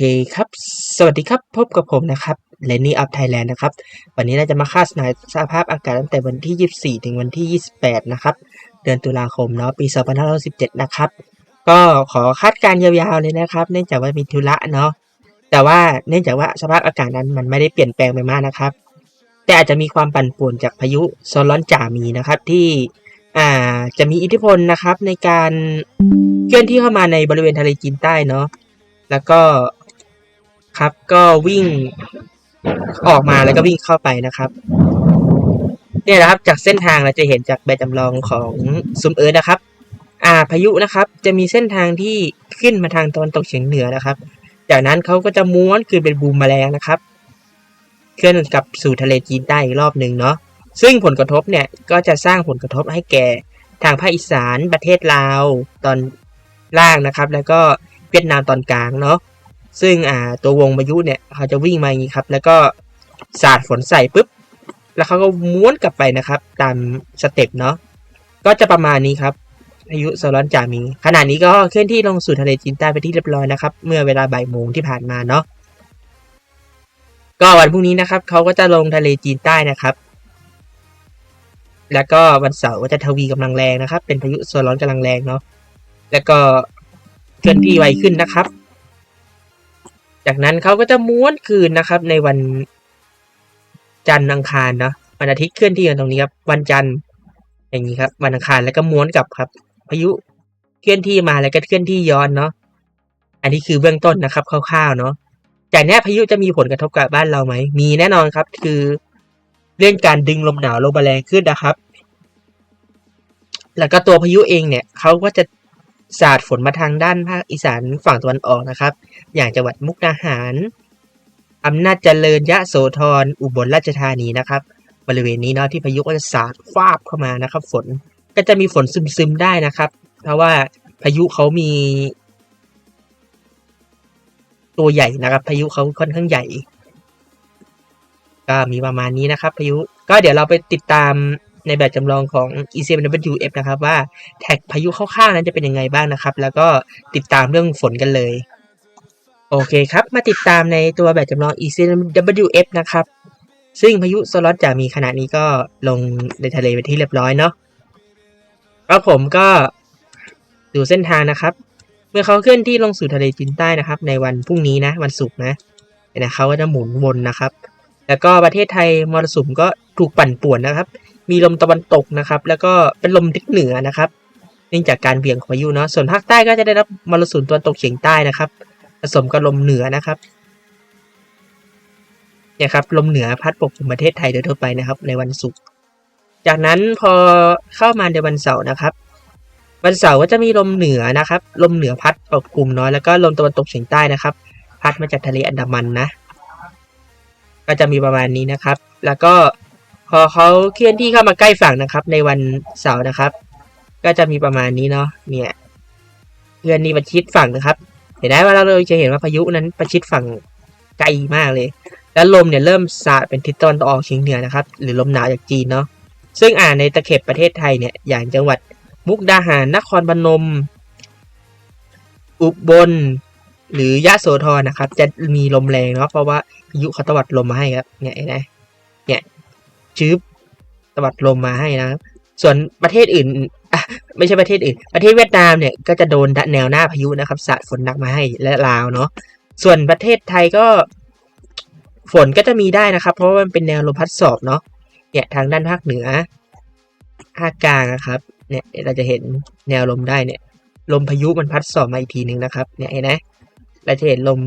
เคครับ สวัสดีครับ พบกับผมนะครับเลนนี่อัพไทยแลนด์นะครับ วันนี้เราจะมาคาดสนายสภาพอากาศตั้งแต่วันที่ 24 ถึงวันที่ 28 นะครับ เดือนตุลาคมเนาะ ปี 2517 นะครับ ก็ขอคาดการณ์ยาวๆเลยนะครับ เนื่องจากว่ามีธุระเนาะ แต่ว่าเนื่องจากว่าสภาพอากาศนั้นมันไม่ได้เปลี่ยนแปลงไปมากนะครับ แต่อาจจะมีความปั่นป่วนจากพายุโซนร้อนจ่ามีนะครับที่อ่าจะมีอิทธิพลนะครับในการเคลื่อนที่เข้ามาในบริเวณทะเลจีนใต้เนาะ แล้วก็ ครับ ก็วิ่งออกมาแล้วก็วิ่งเข้าไปนะครับเนี่ยนะครับ จากเส้นทางเราจะเห็นจากแบบจำลองของซุมเอิร์ธนะครับ อ่าพายุนะครับ จะมีเส้นทางที่ขึ้นมาทางตะวันตกเฉียงเหนือนะครับ จากนั้นเขาก็จะม้วนคือเป็นบูมแมลงนะครับ เคลื่อนกลับสู่ทะเลจีนใต้อีกรอบหนึ่งเนาะซึ่งผลกระทบเนี่ยก็จะสร้างผลกระทบให้แก่ทางภาคอีสานประเทศลาวตอนล่างนะครับ แล้วก็เวียดนามตอนกลางเนาะ ซึ่งอ่าตัววงพายุเนี่ยเขาจะวิ่งมาอย่างนี้ครับ แล้วก็สาดฝนใส่ปุ๊บ แล้วเขาก็ม้วนกลับไปนะครับ ตามสเต็ปเนาะก็จะประมาณนี้ครับพายุโซลอนจามีขณะนี้ก็เคลื่อนที่ลงสู่ทะเลจีนใต้ไปที่เรียบร้อยนะครับ เมื่อเวลาบ่ายโมงที่ผ่านมาเนาะก็วันพรุ่งนี้นะครับเขาก็จะลงทะเลจีนใต้นะครับ แล้วก็วันเสาร์ก็จะทวีกำลังแรงนะครับ เป็นพายุโซนร้อนกำลังแรงเนาะแล้วก็เคลื่อนที่ไวขึ้นนะครับ จากนั้นเขาก็จะม้วนคืนนะครับ ในวันจันทร์อังคารเนาะวันอาทิตย์เคลื่อนที่กันตรงนี้ครับ วันจันทร์อย่างนี้ครับ วันอังคารแล้วก็ม้วนกลับครับ พายุเคลื่อนที่มาแล้วก็เคลื่อนที่ย้อนเนาะอันนี้คือเบื้องต้นนะครับคร่าวๆเนาะจากนี้พายุจะมีผลกระทบกับบ้านเราไหม มีแน่นอนครับ คือเรื่องการดึงลมหนาวลงมาแรงขึ้นนะครับ แล้วก็ตัวพายุเองเนี่ยเขาก็จะ สาดฝนมาทางด้านภาคอีสานฝั่งตะวันออกนะครับ อย่างจังหวัดมุกดาหารอำนาจเจริญยะโสธรอุบลราชธานีนะครับ บริเวณนี้เนาะที่พายุก็จะสาดฟาบเข้ามานะครับ ฝนก็จะมีฝนซึมๆได้นะครับ เพราะว่าพายุเขามี ตัวใหญ่นะครับ พายุเขาค่อนข้างใหญ่ ก็มีประมาณนี้นะครับ พายุก็เดี๋ยวเราไปติดตาม ในแบบจำลองของ ECMWF นะครับว่าแท็กพายุคร่าวๆนั้นจะเป็นยังไงบ้างนะครับ แล้วก็ติดตามเรื่องฝนกันเลย โอเคครับ มาติดตามในตัวแบบจำลอง ECMWF นะครับ ซึ่งพายุโซลอสจะมีขณะนี้ก็ลงในทะเลไปที่เรียบร้อยเนาะแล้วผมก็ดูเส้นทางนะครับ เมื่อเขาเคลื่อนที่ลงสู่ทะเลจีนใต้นะครับ ในวันพรุ่งนี้นะ วันศุกร์นะเนะเขาก็จะหมุนวนนะครับ แล้วก็ประเทศไทยมรสุมก็ถูกปั่นป่วนนะครับ มีลมตะวันตกนะครับ แล้วก็เป็นลมทิศเหนือนะครับเนื่องจากการเบี่ยงของพายุเนาะส่วนภาคใต้ก็จะได้รับมรสุมตะวันตกเฉียงใต้นะครับผสมกับลมเหนือนะครับเนี่ยครับลมเหนือพัดปกคลุมประเทศไทยโดยทั่วไปนะครับ ในวันศุกร์จากนั้นพอเข้ามาในวันเสาร์นะครับ วันเสาร์ก็จะมีลมเหนือนะครับ ลมเหนือพัดปกคลุมเนาะแล้วก็ลมตะวันตกเฉียงใต้นะครับ พัดมาจากทะเลอันดามันนะ ก็จะมีประมาณนี้นะครับ แล้วก็ พอเขาเคลื่อนที่เข้ามาใกล้ฝั่งนะครับ ในวันเสาร์นะครับ ก็จะมีประมาณนี้เนาะเนี่ยเคลื่อนนี่ประชิดฝั่งนะครับ เห็นไหมว่าเราจะเห็นว่าพายุนั้นประชิดฝั่งไกลมากเลย แล้วลมเนี่ยเริ่มสาดเป็นทิศตะวันออกเฉียงเหนือนะครับ หรือลมหนาวจากจีนเนาะซึ่งอ่าในตะเข็บประเทศไทยเนี่ยอย่างจังหวัดมุกดาหารนครพนม อุบลหรือยะโสธรนะครับ จะมีลมแรงเนาะเพราะว่าพายุเขาตวัดลมมาให้ครับเนี่ยนไหมเนี่ย ชืบตวัดลมมาให้นะครับส่วนประเทศอื่นไม่ใช่ประเทศอื่น ประเทศเวียดนามเนี่ยก็จะโดนแนวหน้าพายุนะครับสาดฝนหนักมาให้และลาวเนาะส่วนประเทศไทยก็ ฝนก็จะมีได้นะครับ เพราะว่ามันเป็นแนวลมพัดสอบเนาะเนี่ยทางด้านภาคเหนือภาคกลางนะครับเนี่ยเราจะเห็นแนวลมได้เนี่ยลมพายุมันพัดสอบมาอีกทีหนึ่งนะครับ เนี่ยเห็นไหมเราจะเห็นลม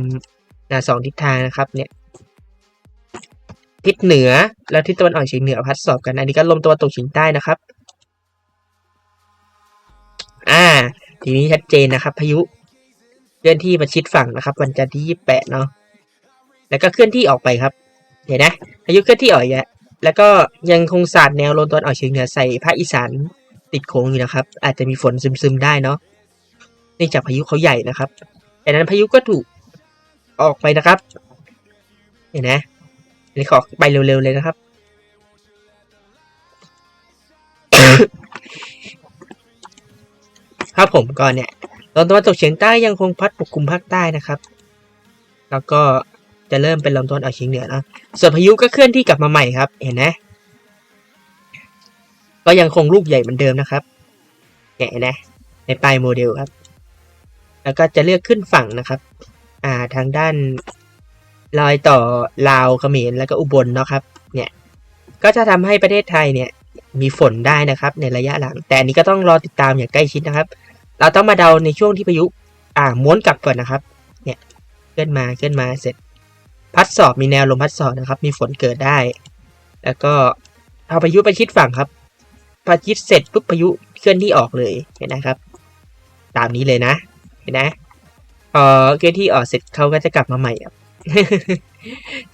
นาสองทิศทางนะครับ เนี่ย ทิศเหนือ แล้วทิศตะวันออกเฉียงเหนือพัดสอบกัน อันนี้ก็ลมตะวันตกเฉียงใต้นะครับ อ่า ทีนี้ชัดเจนนะครับ พายุเคลื่อนที่มาชิดฝั่งนะครับ วันจันทร์ที่ยี่สิบแปดเนาะแล้วก็เคลื่อนที่ออกไปครับเห็นไหมพายุเคลื่อนที่ออกอีกแล้วแล้วก็ยังคงสาดแนวลมตะวันออกเฉียงเหนือใส่ภาคอีสานติดโค้งอยู่นะครับ อาจจะมีฝนซึมๆได้เนาะเนื่องจากพายุเขาใหญ่นะครับจากนั้นพายุก็ถูกออกไปนะครับ เห็นไหม นนี้ขอไปเร็วๆเลยนะครับ ครับผมก็เนี่ยลมตะวันตกเฉียงใต้ยังคงพัดปกคลุมภาคใต้นะครับ แล้วก็จะเริ่มเป็นลมตะวันออกเฉียงเหนือนะส่วนพายุก็เคลื่อนที่กลับมาใหม่ครับ เห็นไหมก็ยังคงลูกใหญ่เหมือนเดิมนะครับเนี่ยเห็นไหมในปลายโมเดลครับ แล้วก็จะเลือกขึ้นฝั่งนะครับ อ่าทางด้าน รอยต่อลาวเขมรแล้วก็อุบลเนาะครับเนี่ยก็จะทำให้ประเทศไทยเนี่ยมีฝนได้นะครับในระยะหลัง แต่อันนี้ก็ต้องรอติดตามอย่างใกล้ชิดนะครับ เราต้องมาเดาในช่วงที่พายุอ่าม้วนกลับก่อนนะครับเนี่ยเคลื่อนมาเคลื่อนมาเสร็จ พัดสอบมีแนวลมพัดสอบนะครับ มีฝนเกิดได้ แล้วก็พอพายุไปชิดฝั่งครับพอชิดเสร็จปุ๊บพายุเคลื่อนที่ออกเลยเห็นนะครับ ตามนี้เลยนะเห็นนะพอเคลื่อนที่ออกเสร็จเขาก็จะกลับมาใหม่ครับ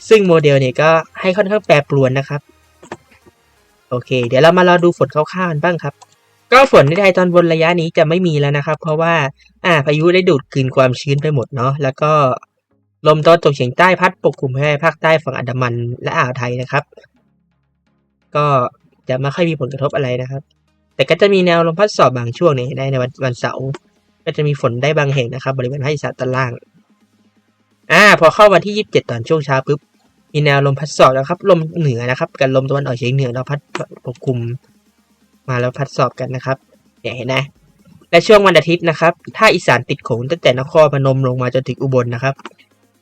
ซึ่งโมเดลเนี่ยก็ให้ค่อนข้างแปรปรวนนะครับ โอเค เดี๋ยวเรามารอดูฝนคร่าวๆกันบ้างครับ ก็ฝนในไทยตอนบนระยะนี้จะไม่มีแล้วนะครับ เพราะว่า อ่า พายุได้ดูดกลืนความชื้นไปหมดเนาะ แล้วก็ลมตะวันตกเฉียงใต้พัดปกคลุมให้ภาคใต้ฝั่งอันดามันและอ่าวไทยนะครับ ก็จะไม่ค่อยมีผลกระทบอะไรนะครับ แต่ก็จะมีแนวลมพัดสอบบางช่วงเนี่ยได้ในวันวันเสาร์ก็จะมีฝนได้บางแห่งนะครับ บริเวณภาคอีสานตอนล่าง อ่าพอเข้าวันที่ 27 ตอนช่วงเช้าปุ๊บมีแนวลมพัดสอบนะครับ ลมเหนือนะครับกับลมตะวันออกเฉียงเหนือเราพัดปกคลุม มาแล้วพัดสอบกันนะครับเนี่ยเห็นไหมและช่วงวันอาทิตย์นะครับถ้าอีสานติดโขงตั้งแต่นครพนมลงมาจนถึงอุบลนะครับ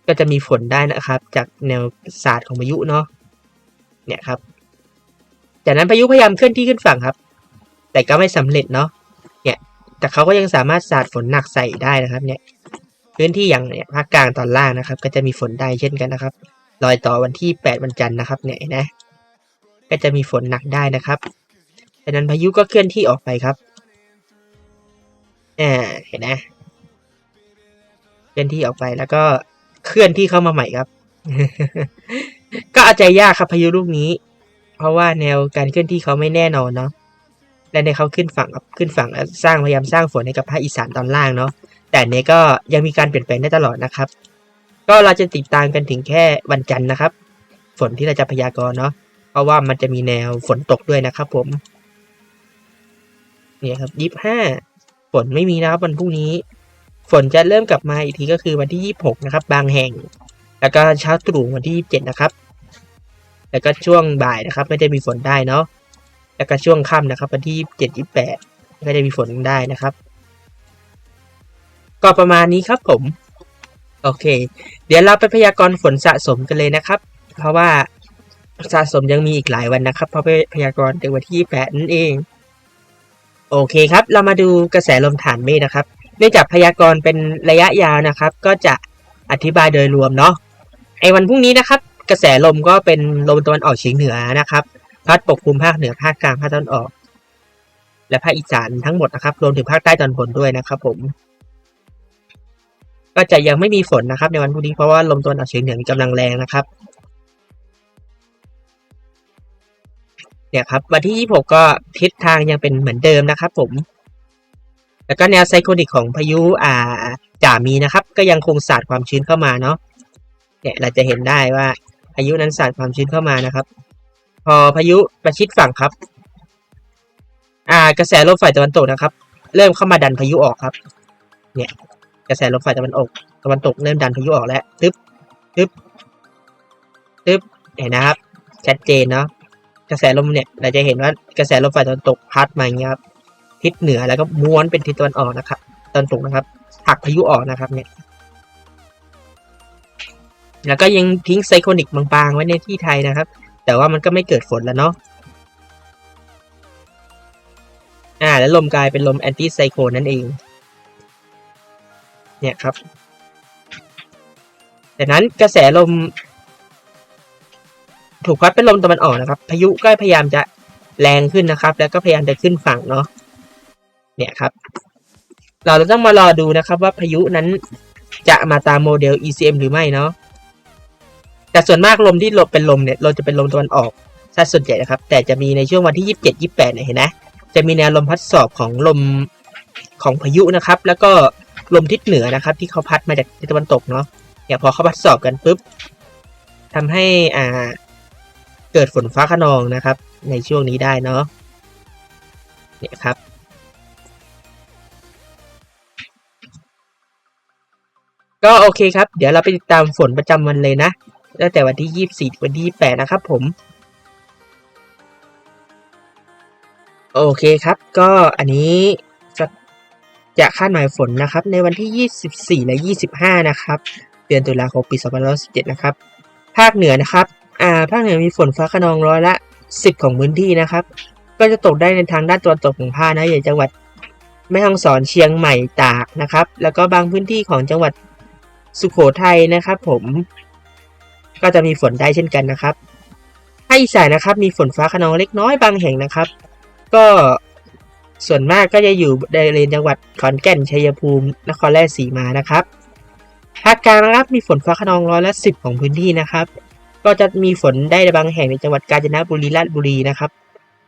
ก็จะมีฝนได้นะครับ จากแนวศาสตร์ของพายุเนาะเนี่ยครับ จากนั้นพายุพยายามเคลื่อนที่ขึ้นฝั่งครับ แต่ก็ไม่สำเร็จเนาะเนี่ยแต่เขาก็ยังสามารถสาดฝนหนักใส่ได้นะครับ เนี่ย พื้นที่อย่างเนี่ยภาคกลางตอนล่างนะครับ ก็จะมีฝนได้เช่นกันนะครับรอยต่อวันที่ 8 วันจันทร์นะครับเนี่ยนะ ก็จะมีฝนหนักได้นะครับจากนั้นพายุก็เคลื่อนที่ออกไปครับอ่าเห็นไหมเคลื่อนที่ออกไปแล้วก็เคลื่อนที่เข้ามาใหม่ครับ ก็อาใจยากครับพายุลูกนี้ เพราะว่าแนวการเคลื่อนที่เขาไม่แน่นอนเนาะและในเขาขึ้นฝั่งขึ้นฝั่งแล้วสร้างพยายามสร้างฝนให้กับภาคอีสานตอนล่างเนาะ แต่อันนี้ก็ยังมีการเปลี่ยนแปลงได้ตลอดนะครับ ก็เราจะติดตามกันถึงแค่วันจันทร์นะครับ ฝนที่เราจะพยากรณ์เนาะเพราะว่ามันจะมีแนวฝนตกด้วยนะครับผมเนี่ยครับยี่ห้าฝนไม่มีนะครับวันพรุ่งนี้ ฝนจะเริ่มกลับมาอีกทีก็คือวันที่ยี่หกนะครับ บางแห่ง แล้วก็เช้าตรู่วันที่ยี่เจ็ดนะครับ แล้วก็ช่วงบ่ายนะครับ ไม่ได้มีฝนได้เนาะแล้วก็ช่วงค่ำนะครับ วันที่ยี่เจ็ดยี่แปดไม่ได้มีฝนได้นะครับ ก็ประมาณนี้ครับผม โอเค เดี๋ยวเราไปพยากรณ์ฝนสะสมกันเลยนะครับ เพราะว่าสะสมยังมีอีกหลายวันนะครับ เพราะพยากรณ์ถึงวันที่แปดนั่นเอง โอเคครับ เรามาดูกระแสลมฐานเมฆนะครับ เนื่องจากพยากรณ์เป็นระยะยาวนะครับ ก็จะอธิบายโดยรวมเนาะ ไอ้วันพรุ่งนี้นะครับ กระแสลมก็เป็นลมตะวันออกเฉียงเหนือนะครับ พัดปกคลุมภาคเหนือภาคกลางภาคตะวันออก และภาคอีสานทั้งหมดนะครับ รวมถึงภาคใต้ตอนบนด้วยนะครับ ผม ก็จะยังไม่มีฝนนะครับ ในวันพรุ่งนี้เพราะว่าลมตะวันออกเฉียงเหนือมีกำลังแรงนะครับเนี่ยครับวันที่ 26 ก็ทิศทางยังเป็นเหมือนเดิมนะครับ ผม แล้วก็แนวไซโคนิกของพายุอ่าจ่ามีนะครับ ก็ยังคงสาดความชื้นเข้ามาเนาะเนี่ยเราจะเห็นได้ว่าพายุนั้นสาดความชื้นเข้ามานะครับ พอพายุประชิดฝั่งครับ อ่ากระแสลมฝ่ายตะวันตกนะครับ เริ่มเข้ามาดันพายุออกครับ เนี่ย กระแสลมฝ่ายตะวันออกตะวันตกเริ่มดันพายุออกแล้วตึ๊บตึ๊บตึ๊บเห็นนะครับ ชัดเจนเนาะกระแสลมเนี่ยเราจะเห็นว่ากระแสลมฝ่ายตะวันตกพัดมาอย่างเงี้ยครับทิศเหนือแล้วก็ม้วนเป็นทิศตะวันออกนะครับตะวันตกนะครับผลักพายุออกนะครับเนี่ยแล้วก็ยังทิ้งไซโคนิกบางๆ ไว้ในที่ไทยนะครับ แต่ว่ามันก็ไม่เกิดฝนแล้วเนาะอ่า แล้วลมกลายเป็นลมแอนตี้ไซโคนั่นเอง เนี่ยครับดังนั้นกระแสลม ถูกพัดเป็นลมตะวันออกนะครับ พายุก็พยายามจะแรงขึ้นนะครับ แล้วก็พยายามจะขึ้นฝั่งเนาะเนี่ยครับ เราจะต้องมารอดูนะครับ ว่าพายุนั้นจะมาตามโมเดล ECM หรือไม่เนาะแต่ส่วนมากลมที่ลมเป็นลมเนี่ยเราจะเป็นลมตะวันออกซะส่วนใหญ่นะครับ แต่จะมีในช่วงวันที่ 27 28เนี่ยเห็นไหมจะมีแนวลมพัดสอบของลมของพายุนะครับ แล้วก็ ลมทิศเหนือนะครับ ที่เขาพัดมาจากทิศตะวันตกเนาะเนี่ยพอเขาพัดสอบกันปุ๊บทำให้อ่าเกิดฝนฟ้าขนองนะครับ ในช่วงนี้ได้เนาะเนี่ยครับก็โอเคครับ เดี๋ยวเราไปติดตามฝนประจำวันเลยนะ ตั้งแต่วันที่ยี่สี่วันที่แปดนะครับผม โอเคครับ ก็อันนี้ จะคาดหมายฝนนะครับในวันที่ 24 และ 25 นะครับ เดือนตุลาคมปี2017 นะครับ ภาคเหนือนะครับอ่าภาคเหนือมีฝนฟ้าขนองร้อยละ 10 ของพื้นที่นะครับ ก็จะตกได้ในทางด้านตะวันตกของภาคนะอย่างจังหวัดแม่ฮ่องสอนเชียงใหม่ตากนะครับ แล้วก็บางพื้นที่ของจังหวัดสุโขทัยนะครับ ผม ก็จะมีฝนได้เช่นกันนะครับภาคอีสานนะครับ มีฝนฟ้าขนองเล็กน้อยบางแห่งนะครับ ก็ ส่วนมากก็จะอยู่ในเรนจังหวัดขอนแก่นชัยภูมิ นครราชสีมานะครับภาคกลางนะครับมีฝนฟ้าขนองร้อยละสิบของพื้นที่นะครับ ก็จะมีฝนได้บางแห่งในจังหวัดกาญจนบุรีราชบุรีนะครับ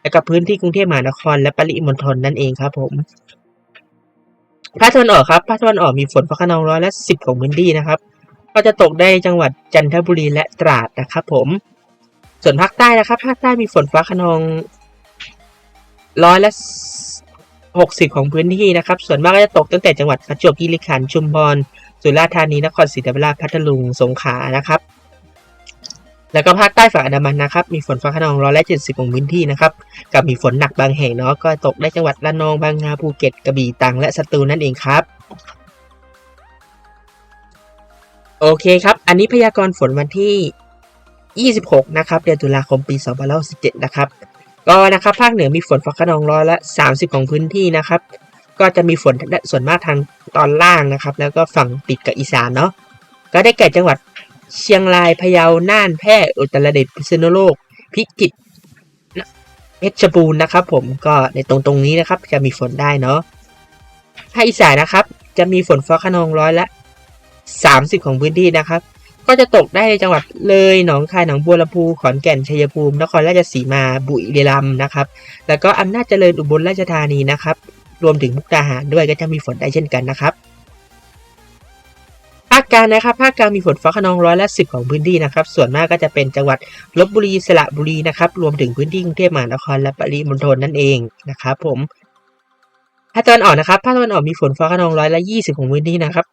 และกับพื้นที่กรุงเทพมหานครและปริมณฑลนั่นเองครับผมภาคตะวันออกครับภาคตะวันออกมีฝนฟ้าขนองร้อยละสิบของพื้นที่นะครับ ก็จะตกได้จังหวัดจันทบุรีและตราดนะครับ ผม ส่วนภาคใต้นะครับภาคใต้มีฝนฟ้าขนอง ร้อยละหกสิบของพื้นที่นะครับ ส่วนมากก็จะตกตั้งแต่จังหวัดประจวบคีรีขันธ์ชุมพรสุราษฎร์ธานีนครศรีธรรมราชพัทลุงสงขลานะครับ แล้วก็ภาคใต้ฝั่งอันดามันนะครับ มีฝนฟ้าขนองร้อยละเจ็ดสิบของพื้นที่นะครับ กับมีฝนหนักบางแห่งเนาะก็ตกได้จังหวัดระนองบางนาภูเก็ตกระบี่ตรังและสตูลนั่นเองครับโอเคครับ อันนี้พยากรณ์ฝนวันที่ 26 นะครับ เดือนตุลาคม ปี2017 นะครับ ก็นะครับภาคเหนือมีฝนฟ้าขนองร้อยละ30 ของพื้นที่นะครับ ก็จะมีฝนส่วนมากทางตอนล่างนะครับ แล้วก็ฝั่งติดกับอีสานเนาะก็ได้แก่จังหวัดเชียงรายพะเยาน่านแพร่อุตรดิตถ์พิษณุโลก พิจิตรเพชรบูรณ์นะครับ ผมก็ในตรงตรงนี้นะครับ จะมีฝนได้เนาะภาคอีสานนะครับ จะมีฝนฟ้าขนองร้อยละ 30 ของพื้นที่นะครับ ก็จะตกได้ในจังหวัดเลยหนองคายหนองบัวลำพูขอนแก่นชัยภูมินครราชสีมาบุรีรัมย์นะครับ แล้วก็อำนาจเจริญอุบลราชธานีนะครับ รวมถึงมุกดาหารด้วยก็จะมีฝนได้เช่นกันนะครับภาคกลางนะครับภาคกลางมีฝนฟ้าขนองร้อยละสิบของพื้นที่นะครับ ส่วนมากก็จะเป็นจังหวัดลบบุรีสระบุรีนะครับ รวมถึงพื้นที่กรุงเทพมหานครและปริมณฑลนั่นเองนะครับ ผมภาคตะวันออกนะครับภาคตะวันออกมีฝนฟ้าขนองร้อยละยี่สิบของพื้นที่นะครับ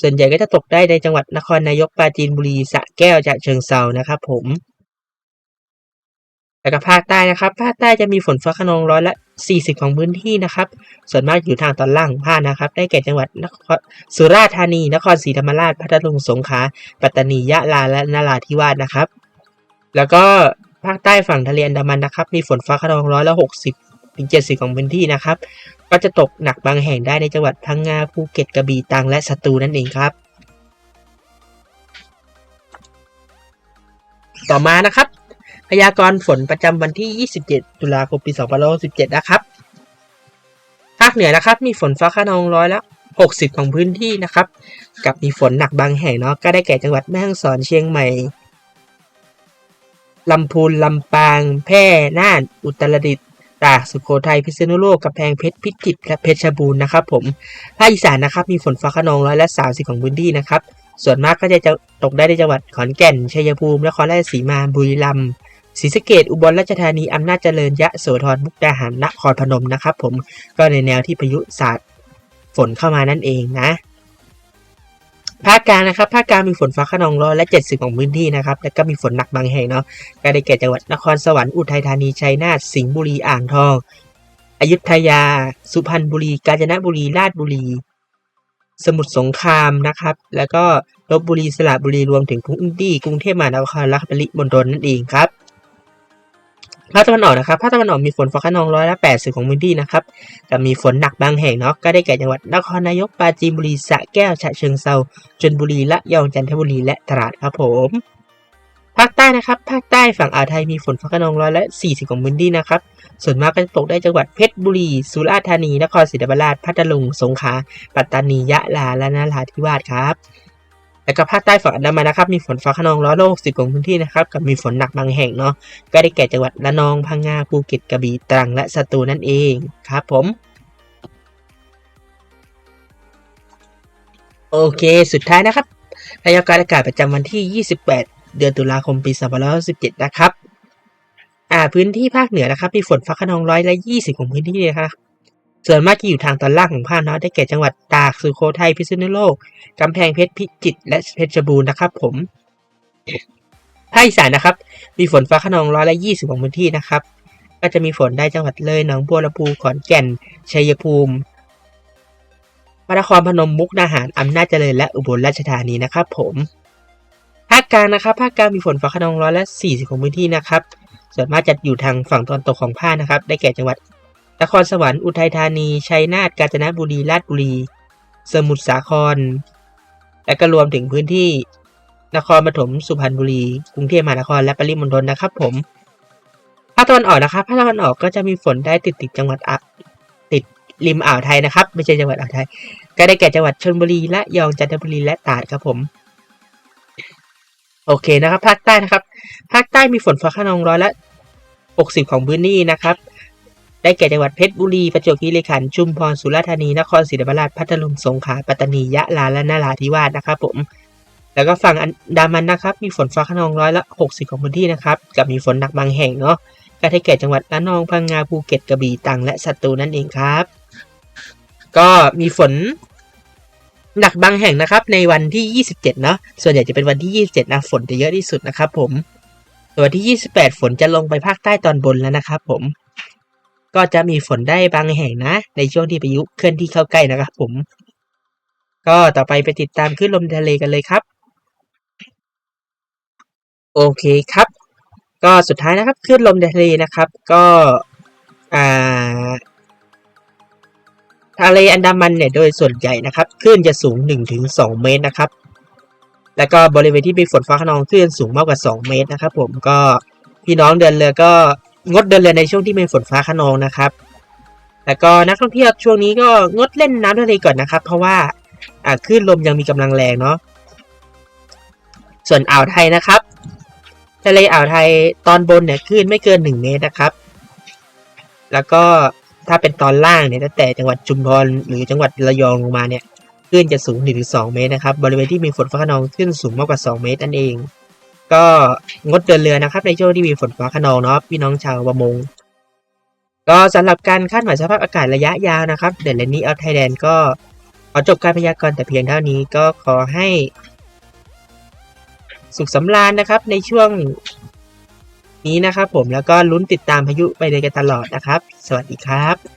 ส่วนใหญ่ก็จะตกได้ในจังหวัดนครนายกปราจีนบุรีสระแก้วจะเชิงเซานะครับผมแล้วก็ภาคใต้นะครับ ภาคใต้จะมีฝนฟ้าขนองร้อยละ 40 ของพื้นที่นะครับ ส่วนมากอยู่ทางตอนล่างของภาคนะครับ ได้แก่จังหวัดนครสุราษฎร์ธานี นครศรีธรรมราช พัทลุง สงขลา ปัตตานี ยะลา และนราธิวาสนะครับ แล้วก็ภาคใต้ฝั่งทะเลอันดามันนะครับ มีฝนฟ้าขนองร้อยละ 60 ถึง 70 ของพื้นที่นะครับ ก็จะตกหนักบางแห่งได้ในจังหวัดพังงาภูเก็ตกระบี่ตรังและสตูลนั่นเองครับ ต่อมานะครับ พยากรณ์ฝนประจำวันที่ 27 ตุลาคมปี2017นะครับภาคเหนือนะครับ มีฝนฟ้าขนองร้อยละ60 ของพื้นที่นะครับ กับมีฝนหนักบางแห่งเนาะก็ได้แก่จังหวัดแม่ฮ่องสอนเชียงใหม่ลำพูนลำปาง แพร่น่าน อุตรดิตถ์ ตากสุโขทัยพิษณุโลกกำแพงเพชรพิจิตรและเพชรบูรณ์นะครับผมภาคอีสานนะครับมีฝนฟ้าขนองร้อยละ30ของพื้นที่นะครับส่วนมากก็จะตกได้ในจังหวัดขอนแก่นชัยภูมินครราชสีมาบุรีรัมย์ศรีสะเกดอุบลราชธานีอำนาจเจริญยะโสธรมุกดาหารนครพนมนะครับผมก็ในแนวที่พายุศาสตร์ฝนเข้ามานั่นเองนะ ภาคกลางนะครับภาคกลางมีฝนฟ้าขนองร้อยและ70ของพื้นที่นะครับแล้วก็มีฝนหนักบางแห่งเนาะก็ได้แก่จังหวัดนครสวรรค์อุทัยธานีชัยนาทสิงห์บุรีอ่างทอง อยุธยา สุพรรณบุรี กาญจนบุรีราชบุรี สมุทรสงครามนะครับ แล้วก็ลบบุรีสระบุรีรวมถึงพื้นที่กรุงเทพมหานครและปริมณฑลนั่นเองครับ ภาคตะวันออกนะครับภาคตะวันออกมีฝนฟ้าขนองร้อยละแปดสิบของพื้นที่นะครับกับมีฝนหนักบางแห่งเนาะก็ได้แก่จังหวัดนครนายกปราจีนบุรีสระแก้วฉะเชิงเซาชลบุรีและยองจันทบุรีและตราดครับผมภาคใต้นะครับภาคใต้ฝั่งอ่าวไทยมีฝนฟ้าขนองร้อยละสี่สิบของพื้นที่นะครับส่วนมากก็จะตกได้จังหวัดเพชรบุรี สุราษฎร์ธานีนครศรีธรรมราชพัทลุงสงขลาปัตตานียะลาและนราธิวาสครับ แล้วก็ภาคใต้ฝั่งอันดามันนะครับมีฝนฟ้าขนองร้อยละหกสิบของพื้นที่นะครับกับมีฝนหนักบางแห่งเนาะก็ได้แก่จังหวัดระนองพังงาภูเก็ตกระบี่ตรังและสตูลนั่นเองครับผมโอเค สุดท้ายนะครับพยากรณ์อากาศประจำวันที่ 28 เดือนตุลาคม ปี 2517นะครับ อ่า พื้นที่ภาคเหนือนะครับ มีฝนฟ้าขนองร้อยละ 20 ของพื้นที่นะครับ ส่วนมากจะอยู่ทางตอนล่างของภาคเนาะได้แก่จังหวัดตากสุโขทัยพิษณุโลกกำแพงเพชรพิจิตรและเพชรบูรณ์นะครับ ผมภาคอีสานนะครับ มีฝนฟ้าขนองร้อยละยี่สิบของพื้นที่นะครับ ก็จะมีฝนได้จังหวัดเลยหนองบัวลำพูขอนแก่นชัยภูมิพระนครพนมมุกดาหารอำนาจเจริญและอุบลราชธานีนะครับผมภาคกลางนะครับภาคกลางมีฝนฟ้าขนองร้อยละสี่สิบของพื้นที่นะครับ ส่วนมากจะอยู่ทางฝั่งตอนตกของภาคนะครับ ได้แก่จังหวัด นครสวรรค์อุทัยธานีชัยนาทกาญจนบุรีราชบุรี สมุทรสาคร และก็รวมถึงพื้นที่ นครปฐมสุพรรณบุรี กรุงเทพมหานครและปริมณฑลนะครับ ผมภาคตะวันออกนะครับภาคตะวันออกก็จะมีฝนได้ติดติดจังหวัดอะติดริมอ่าวไทยนะครับ ไม่ใช่จังหวัดอ่าวไทย ก็ได้แก่จังหวัดชลบุรีและยองจันทบุรีและตราดครับผม โอเคนะครับ ภาคใต้นะครับ ภาคใต้มีฝนฟ้าขนองร้อยละ 60 ของพื้นที่นะครับ ได้แก่จังหวัดเพชรบุรี ประจวบคีรีขันธ์ชุมพรสุราษฎร์ธานีนครศรีธรรมราชพัทลุงสงขลาปัตตานียะลาและนราธิวาสนะครับผมแล้วก็ฝั่งอันดามันนะครับ มีฝนฟ้าขนองร้อยละ 60 ของพื้นที่นะครับกับมีฝนหนักบางแห่งเนาะก็ได้แก่จังหวัดระนองพังงาภูเก็ตกระบี่ตรังและสตูลนั่นเองครับ ก็มีฝนหนักบางแห่งนะครับ ในวันที่ 27 เนาะส่วนใหญ่จะเป็นวันที่ 27 นะฝนจะเยอะที่สุดนะครับ ผมส่วนวันที่ 28 ฝนจะลงไปภาคใต้ตอนบนแล้วนะครับ ผม ก็จะมีฝนได้บางแห่งนะ ในช่วงที่พายุเคลื่อนที่เข้าใกล้นะครับผม ก็ต่อไปไปติดตามคลื่นลมทะเลกันเลยครับ โอเคครับ ก็สุดท้ายนะครับคลื่นลมทะเลนะครับ ก็อ่าทะเลอันดามันเนี่ยโดยส่วนใหญ่นะครับคลื่นจะสูง 1-2 เมตรนะครับ แล้วก็บริเวณที่มีฝนฟ้าขนองคลื่นสูงมากกว่า 2 เมตรนะครับ ผมก็พี่น้องเดินเรือก็ งดเดินเรือในช่วงที่มีฝนฟ้าขนองนะครับ แล้วก็นักท่องเที่ยวช่วงนี้ก็งดเล่นน้ำทะเลก่อนนะครับ เพราะว่าอ่าคลื่นลมยังมีกำลังแรงเนาะ ส่วนอ่าวไทยนะครับ ทะเลอ่าวไทยตอนบนเนี่ยคลื่นไม่เกิน 1 เมตรนะครับ แล้วก็ถ้าเป็นตอนล่างเนี่ยตั้งแต่จังหวัดชุมพรหรือจังหวัดระยองลงมาเนี่ยคลื่นจะสูง 1-2 เมตรนะครับ บริเวณที่มีฝนฟ้าขนองคลื่นสูงมากกว่า 2 เมตรนั่นเอง ก็งดเดินเรือนะครับในช่วงที่มีฝนฟ้าขนองเนาะพี่น้องชาวประมง ก็สำหรับการคาดหมายสภาพอากาศระยะยาวนะครับเดลนี้ออฟไทยแลนด์ก็ขอจบการพยากรณ์แต่เพียงเท่านี้ก็ขอให้ สุขสำราญนะครับในช่วงนี้นะครับผมแล้วก็ลุ้นติดตามพายุไปเลยกันตลอดนะครับ สวัสดีครับ